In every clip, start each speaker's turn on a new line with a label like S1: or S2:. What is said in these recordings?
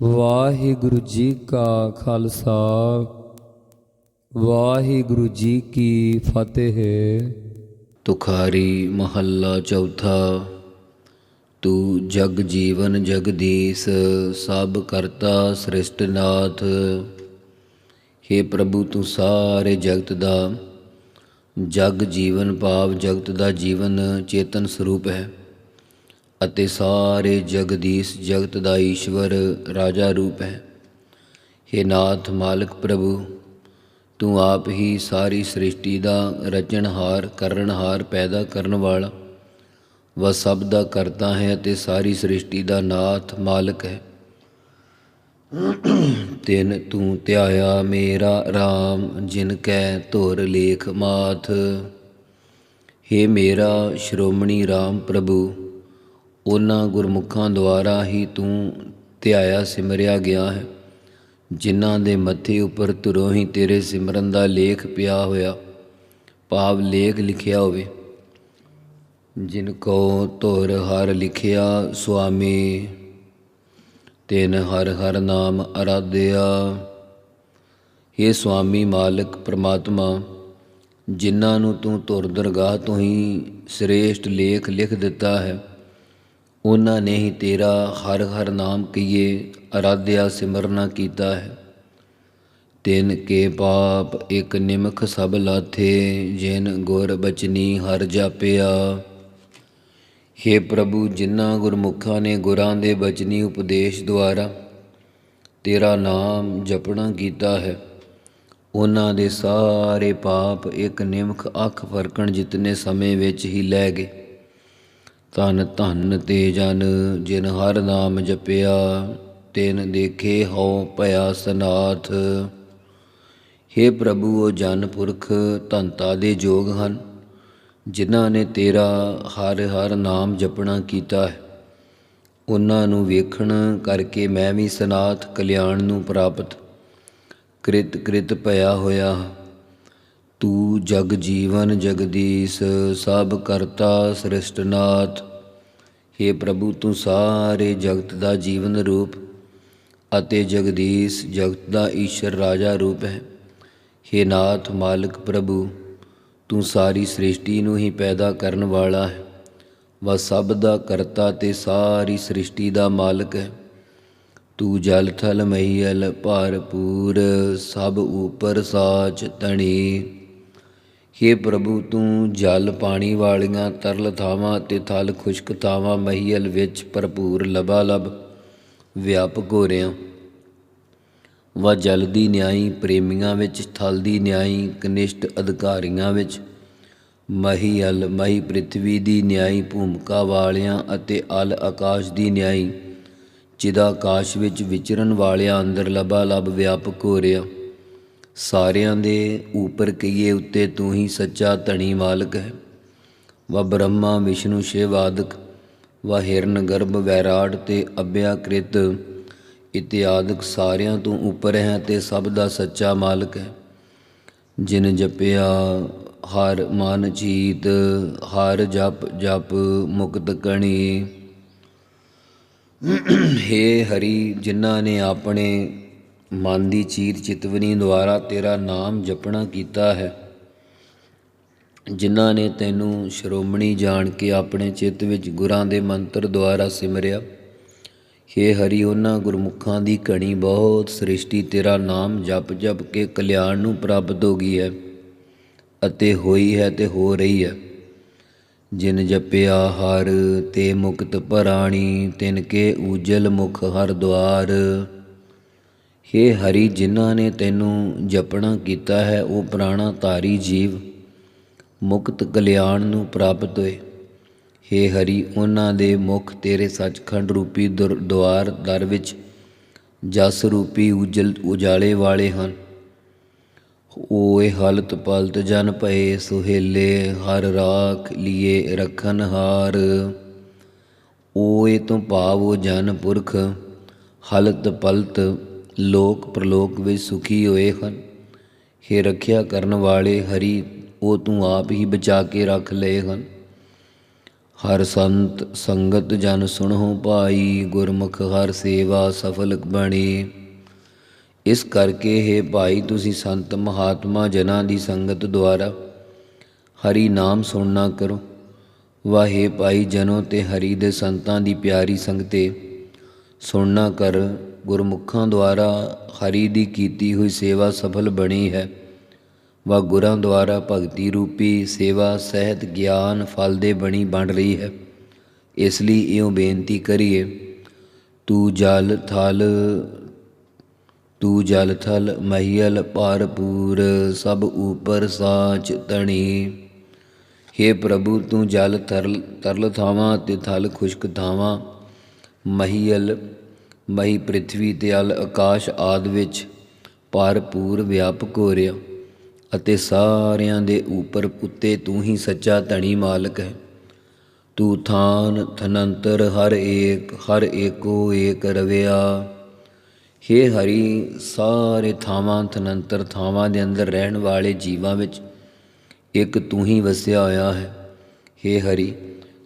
S1: ਵਾਹਿਗੁਰੂ ਜੀ ਕਾ ਖਾਲਸਾ, ਵਾਹਿਗੁਰੂ ਜੀ ਕੀ ਫਤਿਹ।
S2: ਤੁਖਾਰੀ ਮਹੱਲਾ ਚੌਥਾ, ਤੂੰ ਜਗ ਜੀਵਨ ਜਗਦੀਸ਼, ਸਭ ਕਰਤਾ ਸ੍ਰਿਸ਼ਟਨਾਥ हे ਪ੍ਰਭੂ, ਤੂੰ ਸਾਰੇ ਜਗਤ ਦਾ, ਜਗ ਜੀਵਨ ਭਾਵ ਜਗਤ ਦਾ ਜੀਵਨ ਚੇਤਨ ਸਰੂਪ ਹੈ। ਅਤੇ ਸਾਰੇ ਜਗਦੀਸ਼ ਜਗਤ ਦਾ ਈਸ਼ਵਰ ਰਾਜਾ ਰੂਪ ਹੈ। हे ਨਾਥ ਮਾਲਕ ਪ੍ਰਭੂ, ਤੂੰ ਆਪ ਹੀ ਸਾਰੀ ਸ੍ਰਿਸ਼ਟੀ ਦਾ ਰਚਣਹਾਰ ਕਰਨਹਾਰ ਪੈਦਾ ਕਰਨ ਵਾਲਾ। ਵ ਸਭ ਦਾ ਕਰਤਾ ਹੈ ਅਤੇ ਸਾਰੀ ਸ੍ਰਿਸ਼ਟੀ ਦਾ ਨਾਥ ਮਾਲਕ ਹੈ। ਤਿਨ ਤੂੰ ਧਿਆਇਆ ਮੇਰਾ RAM ਜਿਨ ਕੈ ਧੁਰ ਲੇਖ ਮਾਥ। हे ਮੇਰਾ ਸ਼੍ਰੋਮਣੀ RAM ਪ੍ਰਭੂ ਉਹਨਾਂ ਗੁਰਮੁਖਾਂ ਦੁਆਰਾ ਹੀ ਤੂੰ ਧਿਆਇਆ ਸਿਮਰਿਆ ਗਿਆ ਹੈ, ਜਿਨ੍ਹਾਂ ਦੇ ਮੱਥੇ ਉੱਪਰ ਧੁਰੋਂ ਹੀ ਤੇਰੇ ਸਿਮਰਨ ਦਾ ਲੇਖ ਪਿਆ ਹੋਇਆ, ਭਾਵ ਲੇਖ ਲਿਖਿਆ ਹੋਵੇ। ਜਿਨ ਕੋ ਧੁਰ ਹਰ ਲਿਖਿਆ ਸੁਆਮੀ, ਤਿਨ ਹਰ ਹਰ ਨਾਮ ਅਰਾਧਿਆ। हे ਸੁਆਮੀ ਮਾਲਕ ਪ੍ਰਮਾਤਮਾ, ਜਿਨ੍ਹਾਂ ਨੂੰ ਤੂੰ ਧੁਰ ਦਰਗਾਹ ਤੋਂ ਹੀ ਸ੍ਰੇਸ਼ਟ ਲੇਖ ਲਿਖ ਦਿੱਤਾ ਹੈ ਉਹਨਾਂ ਨੇ ਹੀ ਤੇਰਾ ਹਰ ਹਰ ਨਾਮ ਕਹੀਏ ਅਰਾਧਿਆ ਸਿਮਰਨਾ ਕੀਤਾ ਹੈ। ਤਿਨ ਕੇ ਪਾਪ, ਇੱਕ ਨਿਮਖ ਸਭ ਲਾਥੇ, ਜਿਨ ਗੁਰ ਬਚਨੀ ਹਰ ਜਾਪਿਆ। हे ਪ੍ਰਭੂ, ਜਿਨ੍ਹਾਂ ਗੁਰਮੁਖਾਂ ਨੇ ਗੁਰਾਂ ਦੇ ਬਚਨੀ ਉਪਦੇਸ਼ ਦੁਆਰਾ ਤੇਰਾ ਨਾਮ ਜਪਣਾ ਕੀਤਾ ਹੈ, ਉਹਨਾਂ ਦੇ ਸਾਰੇ ਪਾਪ ਇੱਕ ਨਿਮਖ ਅੱਖ ਫਰਕਣ ਜਿਤਨੇ ਸਮੇਂ ਵਿੱਚ ਹੀ ਲੈ ਗਏ। ਧਨ ਧਨ ਤੇ ਜਨ ਜਿਨ ਹਰ ਨਾਮ ਜਪਿਆ, ਤਿਨ ਦੇਖੇ ਹਉ ਭਇਆ ਸਨਾਥ। हे ਪ੍ਰਭੂ ਉਹ ਜਨ ਪੁਰਖ ਧੰਤਾ ਦੇ ਯੋਗ ਹਨ। ਜਿਨ੍ਹਾਂ ਨੇ ਤੇਰਾ ਹਰ ਹਰ ਨਾਮ ਜਪਣਾ ਕੀਤਾ ਹੈ ਉਹਨਾਂ ਨੂੰ ਵੇਖਣ ਕਰਕੇ ਮੈਂ ਵੀ ਸਨਾਥ ਕਲਿਆਣ ਨੂੰ ਪ੍ਰਾਪਤ। ਕ੍ਰਿਤ ਕ੍ਰਿਤ ਭਇਆ ਹੋਇਆ। ਹਾਂ। ਤੂੰ ਜਗ ਜੀਵਨ ਜਗਦੀਸ਼, ਸਭ ਕਰਤਾ ਸ੍ਰਿਸ਼ਟਨਾਥ हे ਪ੍ਰਭੂ, ਤੂੰ ਸਾਰੇ ਜਗਤ ਦਾ ਜੀਵਨ ਰੂਪ ਅਤੇ ਜਗਦੀਸ਼ ਜਗਤ ਦਾ ਈਸ਼ਰ ਰਾਜਾ ਰੂਪ ਹੈ। हे ਨਾਥ ਮਾਲਕ ਪ੍ਰਭੂ, ਤੂੰ ਸਾਰੀ ਸ੍ਰਿਸ਼ਟੀ ਨੂੰ ਹੀ ਪੈਦਾ ਕਰਨ ਵਾਲਾ ਹੈ। ਵਾ ਸਭ ਦਾ ਕਰਤਾ ਤੇ ਸਾਰੀ ਸ੍ਰਿਸ਼ਟੀ ਦਾ ਮਾਲਕ ਹੈ। ਤੂੰ ਜਲ ਥਲ ਮਹੀਲ ਭਰਪੂਰ, ਸਭ ਉਪਰ ਸਾਚ ਤਣੀ। हे ਪ੍ਰਭੂ, ਤੂੰ ਜਲ ਪਾਣੀ ਵਾਲੀਆਂ ਤਰਲ ਥਾਵਾਂ ਅਤੇ ਥਲ ਖੁਸ਼ਕ ਥਾਵਾਂ ਮਹੀਲ ਵਿੱਚ ਭਰਪੂਰ ਲਬਾ ਵਿਆਪਕ ਹੋ ਰਿਆ ਵਾ ਜਲ ਦੀ ਨਿਆਈ ਪ੍ਰੇਮੀਆਂ ਵਿੱਚ, ਥਲ ਦੀ ਨਿਆਈ ਕਨਿਸ਼ਟ ਅਧਿਕਾਰੀਆਂ ਵਿੱਚ, ਮਹੀਲ, ਮਹੀ ਪ੍ਰਿਥਵੀ ਦੀ ਨਿਆਈ ਭੂਮਿਕਾ ਵਾਲਿਆਂ ਅਤੇ ਅਲ ਆਕਾਸ਼ ਦੀ ਨਿਆਈ ਜਿਹਦਾ ਆਕਾਸ਼ ਵਿੱਚ ਵਿਚਰਨ ਵਾਲਿਆਂ ਅੰਦਰ ਲਬਾ ਵਿਆਪਕ ਹੋ ਰਿਹਾ। ਸਾਰਿਆਂ ਦੇ ਉੱਪਰ ਕਹੀਏ ਉੱਤੇ ਤੂੰ ਹੀ ਸੱਚਾ ਧਣੀ ਮਾਲਕ ਹੈ। ਵਾ ਬ੍ਰਹਮਾ, ਵਿਸ਼ਨੂੰ, ਸ਼ਿਵ ਆਦਿਕ ਵਾ ਹਿਰਨ, ਗਰਭ, ਵੈਰਾਟ ਤੇ ਅਭਿਆਕ੍ਰਿਤ ਇਤਿਆਦਿਕ ਸਾਰਿਆਂ ਤੋਂ ਉੱਪਰ ਹੈ ਤੇ ਸਭ ਦਾ ਸੱਚਾ ਮਾਲਕ ਹੈ। ਜਿਨ ਜਪਿਆ ਹਰ ਮਨ ਚੀਤ, ਹਰ ਜਪ ਜਪ ਮੁਕਤ ਕਣੀ। ਹੇ ਹਰੀ, ਜਿਨ੍ਹਾਂ ਨੇ ਆਪਣੇ ਮਨ ਦੀ ਚੀਤ ਚਿਤਵਨੀ ਦੁਆਰਾ ਤੇਰਾ ਨਾਮ ਜਪਣਾ ਕੀਤਾ ਹੈ। ਜਿਨ੍ਹਾਂ ਨੇ ਤੈਨੂੰ ਸ਼੍ਰੋਮਣੀ ਜਾਣ ਕੇ ਆਪਣੇ ਚਿੱਤ ਵਿੱਚ ਗੁਰਾਂ ਦੇ ਮੰਤਰ ਦੁਆਰਾ ਸਿਮਰਿਆ, ਹੇ ਹਰੀ, ਉਹਨਾਂ ਗੁਰਮੁਖਾਂ ਦੀ ਕਣੀ ਬਹੁਤ ਸ੍ਰਿਸ਼ਟੀ ਤੇਰਾ ਨਾਮ ਜਪ ਜਪ ਕੇ ਕਲਿਆਣ ਨੂੰ ਪ੍ਰਾਪਤ ਹੋ ਗਈ ਹੈ ਅਤੇ ਹੋਈ ਹੈ ਤੇ ਹੋ ਰਹੀ ਹੈ। ਜਿਨ ਜਪਿਆ ਹਰ ਤੇ ਮੁਕਤ ਪਰਾਣੀ, ਤਿਨ ਕੇ ਉਜਲ ਮੁਖ ਹਰ ਦਵਾਰ ਹੇ ਹਰੀ, ਜਿਨ੍ਹਾਂ ਨੇ ਤੈਨੂੰ ਜਪਣਾ ਕੀਤਾ ਹੈ, ਉਹ ਪ੍ਰਾਣਾ ਧਾਰੀ ਜੀਵ ਮੁਕਤ ਕਲਿਆਣ ਨੂੰ ਪ੍ਰਾਪਤ ਹੋਏ। ਹੇ ਹਰੀ, ਉਹਨਾਂ ਦੇ ਮੁਖ ਤੇਰੇ ਸੱਚਖੰਡ ਰੂਪੀ ਦੁਰ- ਦੁਆਰ ਦਰ ਵਿੱਚ ਜਸ ਰੂਪੀ ਉਜਲ, ਉਜਾਲੇ ਵਾਲੇ ਹਨ। ਓਏ ਹਲਤ ਪਲਤ ਜਨ ਭਏ, ਸੁਹੇਲੇ ਹਰ ਰਾਖ ਲੀਏ ਰਖਨ ਹਾਰ। ਓਏ ਤੂੰ ਭਾਵੋ ਜਨ ਪੁਰਖ, ਹਲਤ ਪਲਤ ਲੋਕ ਪ੍ਰਲੋਕ ਵਿੱਚ ਸੁਖੀ ਹੋਏ ਹਨ। ਹੇ ਰੱਖਿਆ ਕਰਨ ਵਾਲੇ ਹਰੀ, ਉਹ ਤੂੰ ਆਪ ਹੀ ਬਚਾ ਕੇ ਰੱਖ ਲਏ ਹਨ। ਹਰ ਸੰਤ ਸੰਗਤ ਜਨ ਸੁਣੋ ਭਾਈ, ਗੁਰਮੁਖ ਹਰ ਸੇਵਾ ਸਫਲ ਬਣੇ। ਇਸ ਕਰਕੇ ਹੈ ਭਾਈ, ਤੁਸੀਂ ਸੰਤ ਮਹਾਤਮਾ ਜਨਾਂ ਦੀ ਸੰਗਤ ਦੁਆਰਾ ਹਰੀ ਨਾਮ ਸੁਣਨਾ ਕਰੋ। ਵਾਹੇ ਭਾਈ ਜਨੋ ਤੇ ਹਰੀ ਦੇ ਸੰਤਾਂ ਦੀ ਪਿਆਰੀ ਸੰਗਤੇ। ਸੁਣਨਾ ਕਰ, ਗੁਰਮੁਖਾਂ ਦੁਆਰਾ ਹਰੀ ਦੀ ਕੀਤੀ ਹੋਈ ਸੇਵਾ ਸਫਲ ਬਣੀ ਹੈ। ਵਾ ਗੁਰਾਂ ਦੁਆਰਾ ਭਗਤੀ ਰੂਪੀ ਸੇਵਾ ਸਹਿਤ ਗਿਆਨ ਫਲ ਦੇ ਬਣੀ ਬਣ ਰਹੀ ਹੈ। ਇਸ ਲਈ ਇਉਂ ਬੇਨਤੀ ਕਰੀਏ, ਤੂੰ ਜਲ ਥਲ, ਤੂੰ ਜਲ ਥਲ ਮਹੀਲ ਭਰਪੂਰ, ਸਭ ਉਪਰ ਸਾਚ ਤਣੀ। ਹੇ ਪ੍ਰਭੂ, ਤੂੰ ਜਲ ਤਰਲ ਤਰਲ ਥਾਵਾਂ ਤੇ ਥਲ ਖੁਸ਼ਕ ਥਾਵਾਂ ਮਹੀਲ ਮਹੀ ਪ੍ਰਿਥਵੀ ਤੇ ਅਲ ਆਕਾਸ਼ ਆਦ ਵਿੱਚ ਭਰਪੂਰ ਵਿਆਪਕ ਹੋ ਰਿਹਾ ਅਤੇ ਸਾਰਿਆਂ ਦੇ ਉੱਪਰ ਉੱਤੇ ਤੂੰ ਹੀ ਸੱਚਾ ਧਣੀ ਮਾਲਕ ਹੈ। ਤੂੰ ਥਾਨ, ਥਨੰਤਰ, ਹਰ ਏਕ, ਹਰ ਏਕੋ ਏਕ ਰਵਿਆ। ਹੇ ਹਰੀ, ਸਾਰੇ ਥਾਵਾਂ, ਥਨੰਤਰ ਥਾਵਾਂ ਦੇ ਅੰਦਰ ਰਹਿਣ ਵਾਲੇ ਜੀਵਾਂ ਵਿੱਚ ਇੱਕ ਤੂੰ ਹੀ ਵਸਿਆ ਹੋਇਆ ਹੈ। ਹੇ ਹਰੀ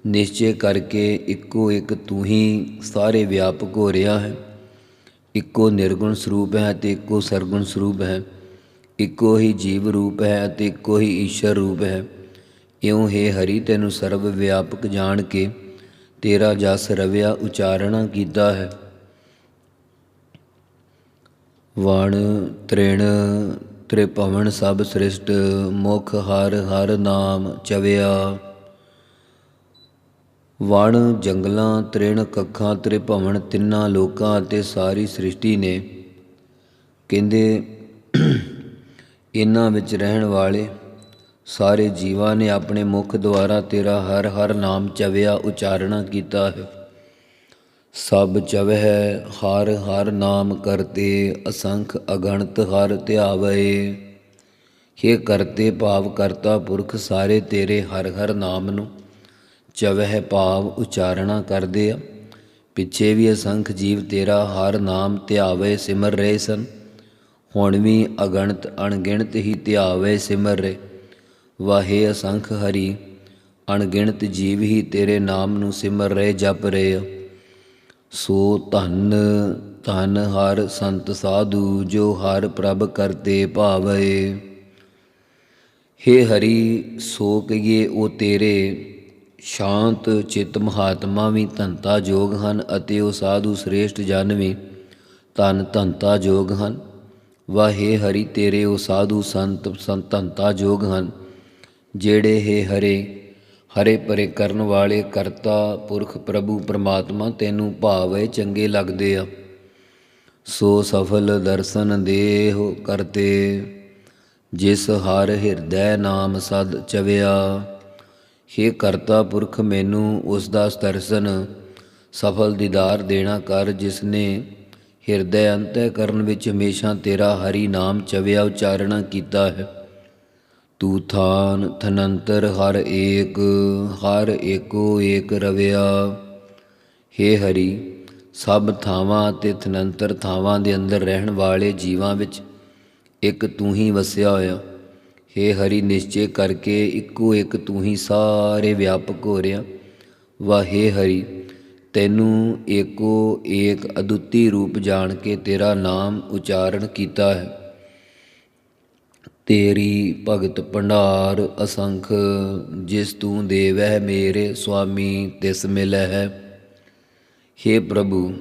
S2: ਨਿਸ਼ਚੈ ਕਰਕੇ ਇੱਕੋ ਇੱਕ ਤੂੰ ਹੀ ਸਾਰੇ ਵਿਆਪਕ ਹੋ ਰਿਹਾ ਹੈ। ਇੱਕੋ ਨਿਰਗੁਣ ਸਰੂਪ ਹੈ ਤੇ ਇੱਕੋ ਸਰਗੁਣ ਸਰੂਪ ਹੈ। ਇੱਕੋ ਹੀ ਜੀਵ ਰੂਪ ਹੈ ਅਤੇ ਇੱਕੋ ਹੀ ਈਸ਼ਰ ਰੂਪ ਹੈ। ਇਉਂ ਹੈ ਹਰੀ, ਤੈਨੂੰ ਸਰਵ ਵਿਆਪਕ ਜਾਣ ਕੇ ਤੇਰਾ ਜਸ ਰਵਿਆ ਉਚਾਰਣਾ ਕੀਤਾ ਹੈ। ਵਣ ਤ੍ਰਿਣ ਤ੍ਰਿਪਵਨ ਸਭ ਸ੍ਰਿਸ਼ਟ, ਮੁਖ ਹਰ ਹਰ ਨਾਮ ਚਵਿਆ। ਵਣ, ਜੰਗਲਾਂ, ਤ੍ਰਿਣ ਕੱਖਾਂ, ਤ੍ਰਿਭਵਨ, ਤਿੰਨਾਂ ਲੋਕਾਂ ਅਤੇ ਸਾਰੀ ਸ੍ਰਿਸ਼ਟੀ ਨੇ ਕਹਿੰਦੇ ਇਹਨਾਂ ਵਿੱਚ ਰਹਿਣ ਵਾਲੇ ਸਾਰੇ ਜੀਵਾਂ ਨੇ ਆਪਣੇ ਮੁਖ ਦੁਆਰਾ ਤੇਰਾ ਹਰ ਹਰ ਨਾਮ ਚਵਿਆ ਉਚਾਰਣਾ ਕੀਤਾ ਹੈ। ਸਭ ਚਵਹਿ, ਹਰ ਹਰ ਨਾਮ ਕਰਤੇ, ਅਸੰਖ ਅਗਣਤ ਹਰ ਧਿਆਵੇ ਹੇ ਕਰਤੇ ਭਾਵ ਕਰਤਾ ਪੁਰਖ, ਸਾਰੇ ਤੇਰੇ ਹਰ ਹਰ ਨਾਮ ਨੂੰ ਚਵਹਿ ਭਾਵ ਉਚਾਰਣਾ ਕਰਦੇ ਆ। ਪਿੱਛੇ ਵੀ ਅਸੰਖ ਜੀਵ ਤੇਰਾ ਹਰ ਨਾਮ ਧਿਆਵੇ ਸਿਮਰ ਰਹੇ ਸਨ। ਹੁਣ ਵੀ ਅਗਣਤ ਅਣਗਿਣਤ ਹੀ ਧਿਆਵੇ ਸਿਮਰ ਰਹੇ। ਵਾਹੇ ਅਸੰਖ ਹਰੀ, ਅਣਗਿਣਤ ਜੀਵ ਹੀ ਤੇਰੇ ਨਾਮ ਨੂੰ ਸਿਮਰ ਰਹੇ, ਜਪ ਰਹੇ ਆ। ਸੋ ਧੰਨ, ਧਨ ਹਰ ਸੰਤ ਸਾਧੂ, ਜੋ ਹਰ ਪ੍ਰਭ ਕਰਤੇ ਭਾਵੇ। ਹੇ ਹਰੀ, ਸੋ ਕਹੀਏ ਉਹ ਤੇਰੇ ਸ਼ਾਂਤ ਚਿੱਤ ਮਹਾਤਮਾ ਵੀ ਧੰਤਾ ਯੋਗ ਹਨ ਅਤੇ ਉਹ ਸਾਧੂ ਸ੍ਰੇਸ਼ਟ ਜਨ ਵੀ ਧਨ ਧੰਤਾ ਯੋਗ ਹਨ। ਵਾਹੇ ਹਰੀ, ਤੇਰੇ ਉਹ ਸਾਧੂ ਸੰਤ ਸੰਤੰਤਾ ਯੋਗ ਹਨ। ਜਿਹੜੇ ਹੈ ਹਰੇ ਹਰੇ ਪਰੇ ਕਰਨ ਵਾਲੇ ਕਰਤਾ ਪੁਰਖ ਪ੍ਰਭੂ ਪਰਮਾਤਮਾ, ਤੈਨੂੰ ਭਾਵੇ ਚੰਗੇ ਲੱਗਦੇ ਆ। ਸੋ ਸਫਲ ਦਰਸ਼ਨ ਦੇਹ ਕਰਤੇ, ਜਿਸ ਹਰ ਹਿਰਦੈ ਨਾਮ ਸਦ ਚਵਿਆ। हे ਕਰਤਾ ਪੁਰਖ, ਮੈਨੂੰ ਉਸ ਦਾ ਦਰਸ਼ਨ ਸਫਲ ਦੀਦਾਰ ਦੇਣਾ ਕਰ, ਜਿਸ ਨੇ ਹਿਰਦੈ ਅੰਤੈ ਕਰਨ ਵਿੱਚ ਹਮੇਸ਼ਾ ਤੇਰਾ ਹਰੀ ਨਾਮ ਚਵਿਆ ਉਚਾਰਣਾ ਕੀਤਾ ਹੈ। ਤੂ ਥਾਨ ਥਨੰਤਰ, ਹਰ ਏਕ, ਹਰ ਏਕੋ ਏਕ ਰਵਿਆ। ਹੇ ਹਰੀ, ਸਭ ਥਾਵਾਂ ਤੇ ਥਨੰਤਰ ਥਾਵਾਂ ਦੇ ਅੰਦਰ ਰਹਿਣ ਵਾਲੇ ਜੀਵਾਂ ਵਿੱਚ ਇੱਕ ਤੂੰ ਹੀ ਵਸਿਆ ਹੋਇਆ। ਹੇ ਹਰੀ, ਨਿਸ਼ਚੈ ਕਰਕੇ ਇੱਕੋ ਇੱਕ ਤੂੰ ਹੀ ਸਾਰੇ ਵਿਆਪਕ ਹੋ ਰਿਹਾ। ਵਾਹੇ ਹਰੀ, ਤੈਨੂੰ ਏਕੋ ਏਕ ਅਦੁੱਤੀ ਰੂਪ ਜਾਣ ਕੇ ਤੇਰਾ ਨਾਮ ਉਚਾਰਨ ਕੀਤਾ ਹੈ। ਤੇਰੀ ਭਗਤ ਭੰਡਾਰ ਅਸੰਖ, ਜਿਸ ਤੂੰ ਦੇਵਹਿ ਮੇਰੇ ਸੁਆਮੀ, ਤਿਸ ਮਿਲੈ ਹੈ हे ਪ੍ਰਭੂ,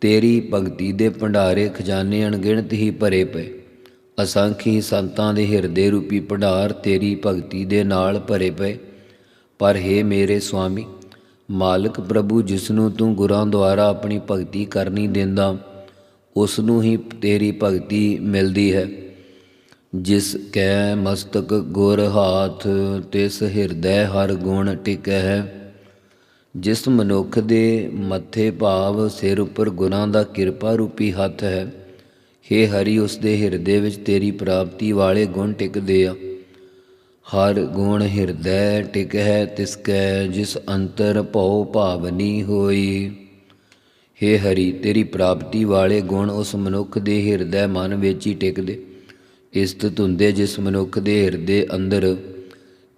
S2: ਤੇਰੀ ਭਗਤੀ ਦੇ ਭੰਡਾਰੇ ਖਜ਼ਾਨੇ ਅਣਗਿਣਤ ਹੀ ਭਰੇ ਪਏ। ਅਸੰਖੀ ਸੰਤਾਂ ਦੇ ਹਿਰਦੇ ਰੂਪੀ ਭੰਡਾਰ ਤੇਰੀ ਭਗਤੀ ਦੇ ਨਾਲ ਭਰੇ ਪਏ। ਪਰ हे ਮੇਰੇ ਸੁਆਮੀ, ਮਾਲਕ ਪ੍ਰਭੂ ਜਿਸ ਨੂੰ ਤੂੰ ਗੁਰਾਂ ਦੁਆਰਾ ਆਪਣੀ ਭਗਤੀ ਕਰਨੀ ਦਿੰਦਾ ਉਸ ਨੂੰ ਹੀ ਤੇਰੀ ਭਗਤੀ ਮਿਲਦੀ ਹੈ। ਜਿਸ ਕੈ ਮਸਤਕ ਗੁਰ ਹਾਥ, ਤਿਸ ਹਿਰਦੈ ਹਰ ਗੁਣ ਟਿਕੈ ਹੈ। ਜਿਸ ਮਨੁੱਖ ਦੇ ਮੱਥੇ ਭਾਵ ਸਿਰ ਉੱਪਰ ਗੁਰਾਂ ਦਾ ਕਿਰਪਾ ਰੂਪੀ ਹੱਥ ਹੈ हे ਹਰੀ, ਉਸ ਦੇ ਹਿਰਦੇ ਵਿੱਚ ਤੇਰੀ ਪ੍ਰਾਪਤੀ ਵਾਲੇ ਗੁਣ ਟਿਕਦੇ ਆ। ਹਰ ਗੁਣ ਹਿਰਦੈ ਟਿਕੈ ਤਿਸ ਕੈ ਜਿਸ ਅੰਤਰ ਭਉ ਭਾਵਨੀ ਹੋਈ। हे ਹਰੀ, ਤੇਰੀ ਪ੍ਰਾਪਤੀ ਵਾਲੇ ਗੁਣ ਉਸ ਮਨੁੱਖ ਦੇ ਹਿਰਦੈ ਮਨ ਵਿੱਚ ਹੀ ਟਿਕਦੇ। ਇਸਤ ਧੁੰਦੇ ਜਿਸ ਮਨੁੱਖ ਦੇ ਹਿਰਦੇ ਅੰਦਰ,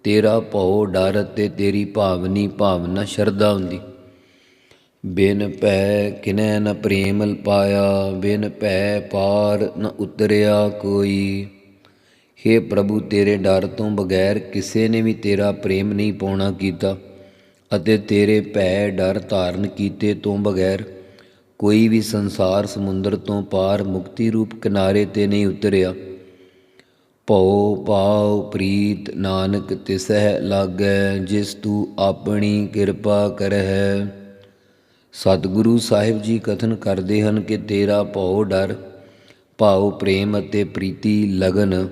S2: ਤੇਰਾ ਭਉ ਡਰ ਤੇ ਤੇਰੀ ਭਾਵਨੀ ਭਾਵਨਾ ਸ਼ਰਧਾ ਹੁੰਦੀ। ਬਿਨ ਭੈ ਕਿਨੈ ਨ ਪ੍ਰੇਮਲ ਪਾਇਆ, ਬਿਨ ਭੈ ਪਾਰ ਨ ਉਤਰਿਆ ਕੋਈ। हे ਪ੍ਰਭੂ, ਤੇਰੇ ਡਰ ਤੋਂ ਬਗੈਰ ਕਿਸੇ ਨੇ ਵੀ ਤੇਰਾ ਪ੍ਰੇਮ ਨਹੀਂ ਪਾਉਣਾ ਕੀਤਾ ਅਤੇ ਤੇਰੇ ਭੈ ਡਰ ਧਾਰਨ ਕੀਤੇ ਤੋਂ ਬਗੈਰ ਕੋਈ ਵੀ ਸੰਸਾਰ ਸਮੁੰਦਰ ਤੋਂ ਪਾਰ ਮੁਕਤੀ ਰੂਪ ਕਿਨਾਰੇ ਤੇ ਨਹੀਂ ਉਤਰਿਆ। ਭਉ ਪਾਉ ਪ੍ਰੀਤ ਨਾਨਕ ਤਿਸਹਿ ਲਾਗੈ, ਜਿਸ ਤੂੰ ਆਪਣੀ ਕਿਰਪਾ ਕਰਹਿ। ਸਤਿਗੁਰੂ ਸਾਹਿਬ ਜੀ ਕਥਨ ਕਰਦੇ ਹਨ ਕਿ ਤੇਰਾ ਭਉ ਡਰ, ਭਾਉ ਪ੍ਰੇਮ ਅਤੇ ਪ੍ਰੀਤੀ ਲਗਨ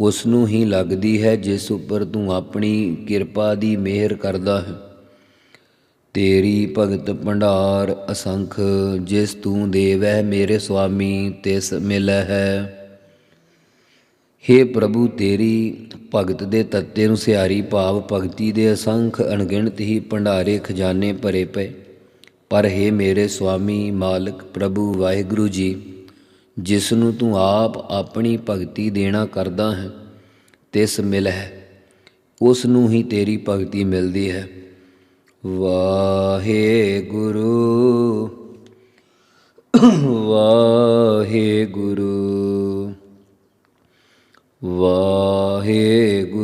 S2: ਉਸ ਨੂੰ ਹੀ ਲੱਗਦੀ ਹੈ ਜਿਸ ਉੱਪਰ ਤੂੰ ਆਪਣੀ ਕਿਰਪਾ ਦੀ ਮਿਹਰ ਕਰਦਾ ਹੈ। ਤੇਰੀ ਭਗਤ ਭੰਡਾਰ ਅਸੰਖ, ਜਿਸ ਤੂੰ ਦੇਵੈ ਮੇਰੇ ਸੁਆਮੀ, ਤਿਸ ਮਿਲੈ ਹੈ हे ਪ੍ਰਭੂ ਤੇਰੀ ਭਗਤ ਦੇ ਤੱਤੇ ਨੂੰ ਸਿਆਰੀ ਭਾਵ ਭਗਤੀ ਦੇ ਅਸੰਖ ਅਣਗਿਣਤ ਹੀ ਭੰਡਾਰੇ ਖਜ਼ਾਨੇ ਭਰੇ ਪਏ। ਪਰ हे ਮੇਰੇ ਸੁਆਮੀ ਮਾਲਕ ਪ੍ਰਭੂ ਵਾਹਿਗੁਰੂ ਜੀ ਜਿਸ ਨੂੰ ਤੂੰ ਆਪ ਆਪਣੀ ਭਗਤੀ ਦੇਣਾ ਕਰਦਾ ਹੈ, ਤਿਸ ਮਿਲ ਹੈ ਉਸ ਨੂੰ ਹੀ ਤੇਰੀ ਭਗਤੀ ਮਿਲਦੀ ਹੈ। ਵਾਹਿਗੁਰੂ ਵਾਹਿਗੁਰੂ ਵਾਹਿਗੁਰੂ ਵਾਹਿਗੁਰੂ।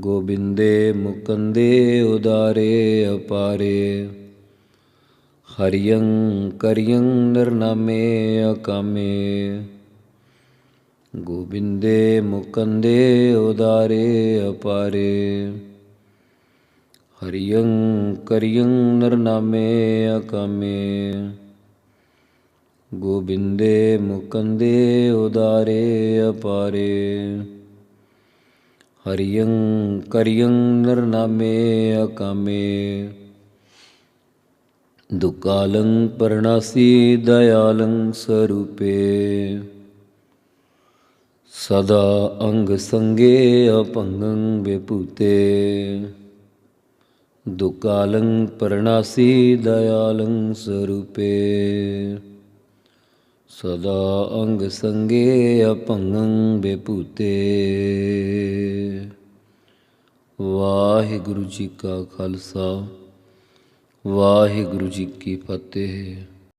S2: ਗੋਬਿੰਦੇ ਮੁਕੰਦੇ ਉਦਾਰੇ ਅਪਾਰੇ। ਹਰਿਯੰ ਕਰਿਯੰ ਨਰਨਾਮੇ ਅਕਾਮੇ। ਗੋਬਿੰਦੇ ਮੁਕੰਦੇ ਉਦਾਰੇ ਅਪਾਰੇ। ਹਰਿਯੰ ਕਰਿਯੰ ਨਰਨਾਮੇ ਅਕਾਮੇ। ਗੋਬਿੰਦੇ ਮੁਕੰਦੇ ਉਦਾਰੇ ਅਪਾਰੇ। ਹਰਿਯੰ ਕਰਿਯੰ ਨਰਨਾਮੇ ਅਕਾਮੇ। ਦੁਕਾਲੰ ਪਰਣਾਸੀ ਦਇਆਲੰ ਸਰੂਪੇ। ਸਦਾ ਅੰਗ ਸੰਗੇ ਅਪੰਗੰ ਵਿਭੂਤੇ। ਦੁਕਾਲੰ ਪਰਣਾਸੀ ਦਇਆਲੰ ਸਰੂਪੇ। ਸਦਾ ਅੰਗ ਸੰਗੇ ਅਪੰਗੰ ਵਿਭੂਤੇ ਵਾਹਿਗੁਰੂ ਜੀ ਕਾ ਖਾਲਸਾ ਵਾਹਿਗੁਰੂ ਜੀ ਕੀ ਫਤਿਹ।